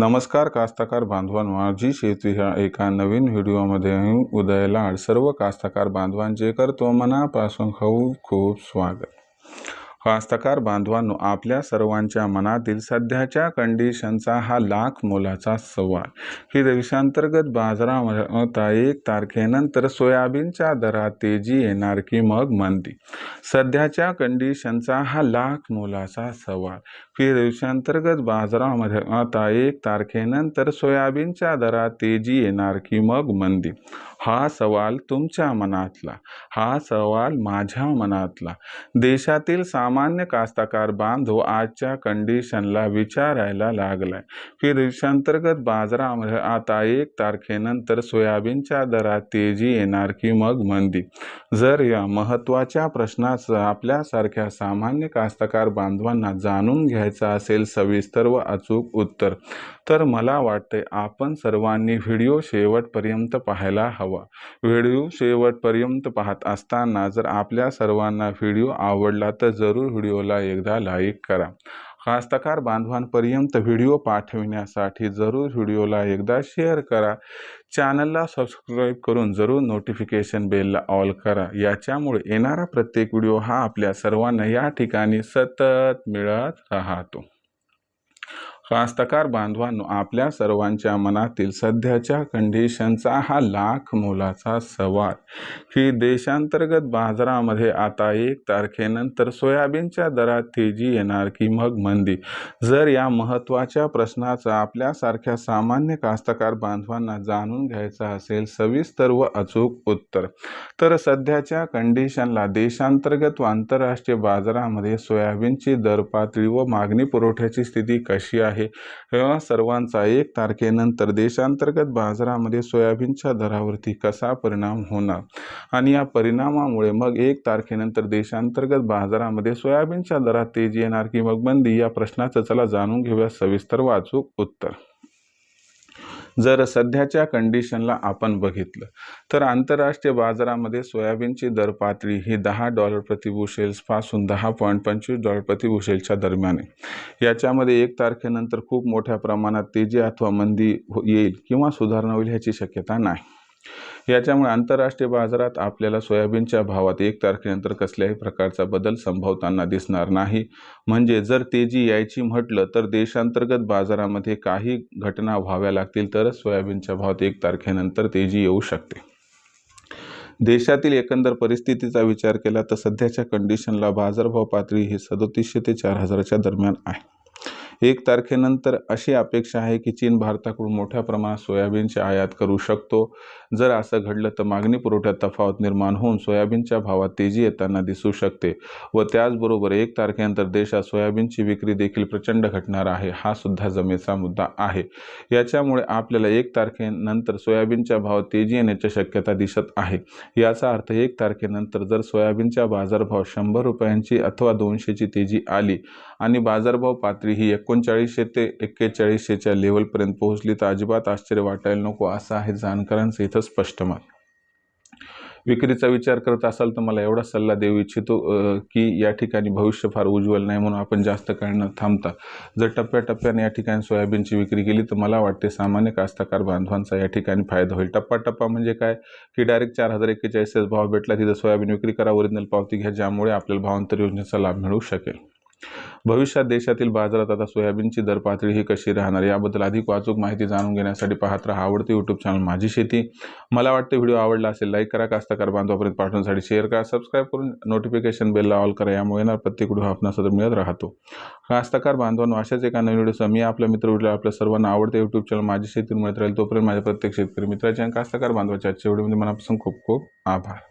नमस्कार कास्तकार बांधवांनो. माझी शेती ह्या एका नवीन व्हिडिओमध्ये उदयलाड उदयला सर्व कास्तकार बांधवांचे करतो. मनापासून खूप खूप स्वागत. कास्तकार बांधवांनो आपल्या सर्वांच्या मनातील सध्याच्या कंडिशनचा हा लाख मोलाचा सवाल. की देशांतर्गत बाजारामध्ये एक तारखेनंतर सोयाबीनच्या दरात तेजी येणार की मग मंदी? सध्याच्या कंडिशनचा हा लाख मोलाचा सवाल. की देशांतर्गत बाजारामध्ये आता एक तारखेनंतर सोयाबीनच्या दरात तेजी येणार की मग मंदी? हा सवाल तुमच्या मनातला हा सवाल माझ्या मनातला. देशातील सामान्य कास्तकार बांधव आजच्या कंडिशनला विचारायला लागलाय. की देशांतर्गत बाजारामध्ये आता एक तारखेनंतर सोयाबीनच्या दरात तेजी येणार की मग मंदी? जर या महत्त्वाच्या प्रश्नाचं आपल्यासारख्या सामान्य कास्तकार बांधवांना जाणून घ्यायचं असेल सविस्तर व अचूक उत्तर तर मला वाटते आपण सर्वांनी व्हिडिओ शेवटपर्यंत पाहायला हवा. व्हिडिओ शेवटपर्यंत पाहत असताना जर आपल्या सर्वांना व्हिडिओ आवडला तर जरूर व्हिडिओला एकदा लाईक करा. कास्तकार बांधवांपर्यंत व्हिडिओ पाठविण्यासाठी जरूर व्हिडिओला एकदा शेअर करा. चॅनलला सबस्क्राईब करून जरूर नोटिफिकेशन बेलला ऑल करा. याच्यामुळे येणारा प्रत्येक व्हिडिओ हा आपल्या सर्वांना या ठिकाणी सतत मिळत राहतो. कास्तकार बांधवांनो आपल्या सर्वांच्या मनातील सध्याच्या कंडिशनचा हा लाख मोलाचा सवाल. की देशांतर्गत बाजारामध्ये आता एक तारखेनंतर सोयाबीनच्या दरात तेजी येणार की मग मंदी? जर या महत्त्वाच्या प्रश्नाचा आपल्यासारख्या सामान्य कास्तकार बांधवांना जाणून घ्यायचा असेल सविस्तर व अचूक उत्तर. तर सध्याच्या कंडिशनला देशांतर्गत व आंतरराष्ट्रीय बाजारामध्ये सोयाबीनची दर पातळी व मागणी पुरवठ्याची स्थिती कशी आहे? या सर्वांचा एक तारखेनंतर देशांतर्गत बाजारामध्ये सोयाबीनच्या दरावरती कसा परिणाम होणार? आणि या परिणामामुळे मग एक तारखेनंतर देशांतर्गत बाजारामध्ये सोयाबीनच्या दरात तेजी येणार की मग बंदी या प्रश्नाचं चला जाणून घेऊया. सविस्तर वाचूक उत्तर. जर सध्याच्या कंडिशनला आपण बघितलं तर आंतरराष्ट्रीय बाजारामध्ये सोयाबीनची दर पातळी ही दहा डॉलर प्रतिबुशेल्सपासून दहा पॉईंट पंचवीस डॉलर प्रतिबुशेलच्या दरम्यान आहे. याच्यामध्ये एक तारखेनंतर खूप मोठ्या प्रमाणात तेजी अथवा मंदी हो- येईल किंवा सुधारणा होईल ह्याची शक्यता नाही. याच्यामुळे आंतरराष्ट्रीय बाजारात आपल्याला सोयाबीनच्या भावात एक तारखेनंतर कसल्याही प्रकारचा बदल संभवताना दिसणार नाही. म्हणजे जर तेजी यायची म्हटलं तर देशांतर्गत बाजारामध्ये काही घटना व्हाव्या लागतील तरच सोयाबीनच्या भावात एक तारखेनंतर तेजी येऊ शकते. देशातील एकंदर परिस्थितीचा विचार केला तर सध्याच्या कंडिशनला बाजारभाव पातळी ही सदोतीसशे ते चार हजाराच्या दरम्यान आहे. एक तारखेनंतर अशी अपेक्षा आहे की चीन भारताकडून मोठ्या प्रमाणात सोयाबीनची आयात करू शकतो. जर असं घडलं तर मागणी पुरवठ्यात तफावत निर्माण होऊन सोयाबीनच्या भावात तेजी येताना दिसू शकते व त्याचबरोबर एक तारखेनंतर देशात सोयाबीनची विक्री देखील प्रचंड घटणार आहे हा सुद्धा जमेचा मुद्दा आहे. याच्यामुळे आपल्याला एक तारखेनंतर सोयाबीनच्या भावात तेजी येण्याची शक्यता दिसत आहे. याचा अर्थ एक तारखेनंतर जर सोयाबीनच्या बाजारभाव शंभर रुपयांची अथवा दोनशेची तेजी आली आणि बाजारभाव पातळी ही एक एकोणचाळीसशे ते एक्केचाळीसशेच्या लेवलपर्यंत पोहोचली तर अजिबात आश्चर्य वाटायला नको असं आहे जाणकारांचं इथं स्पष्ट मत. विक्रीचा विचार करत असाल तर मला एवढा सल्ला देऊ इच्छितो की या ठिकाणी भविष्य फार उज्ज्वल नाही म्हणून आपण जास्त काळ न थांबता जर टप्प्याटप्प्याने या ठिकाणी सोयाबीनची विक्री केली तर मला वाटते सामान्य कास्तकार बांधवांचा या ठिकाणी फायदा होईल. टप्पा टप्पा म्हणजे काय? की डायरेक्ट चार हजार एक्केचाळीस भाव भेटला तिथं सोयाबीन विक्री करा ओरिजिनल पावती घ्या ज्यामुळे आपल्याला भावांतर योजनेचा लाभ मिळू शकेल. भविष्यात देशातील बाजारात आता सोयाबीनची दर पातळी ही कशी राहणार? याबद्दल अधिक वाचूक माहिती जाणून घेण्यासाठी पाहत राहा आवडते यूट्यूब चॅनल माझी शेती. मला वाटते व्हिडिओ आवडला असेल लाईक करा कास्तकार बांधवापर्यंत पाठवण्यासाठी शेअर करा सबस्क्राईब करून नोटिफिकेशन बेलला ऑल करा यामुळे येणार प्रत्येक व्हिडिओ आपणास सतत मिळत राहतो. कास्तकार बांधवांनो अशाच एका नवीन व्हिडिओसह मी आपल्या मित्र व्हिडिओ आपल्या सर्वांना आवडते यूट्यूब चॅनल माझी शेती मिळत राहील तोपर्यंत माझ्या प्रत्येक शेतकरी मित्राच्या आणि कास्तकार बांधवाच्या आजच्या व्हिडिओमध्ये मनापासून खूप खूप आभार.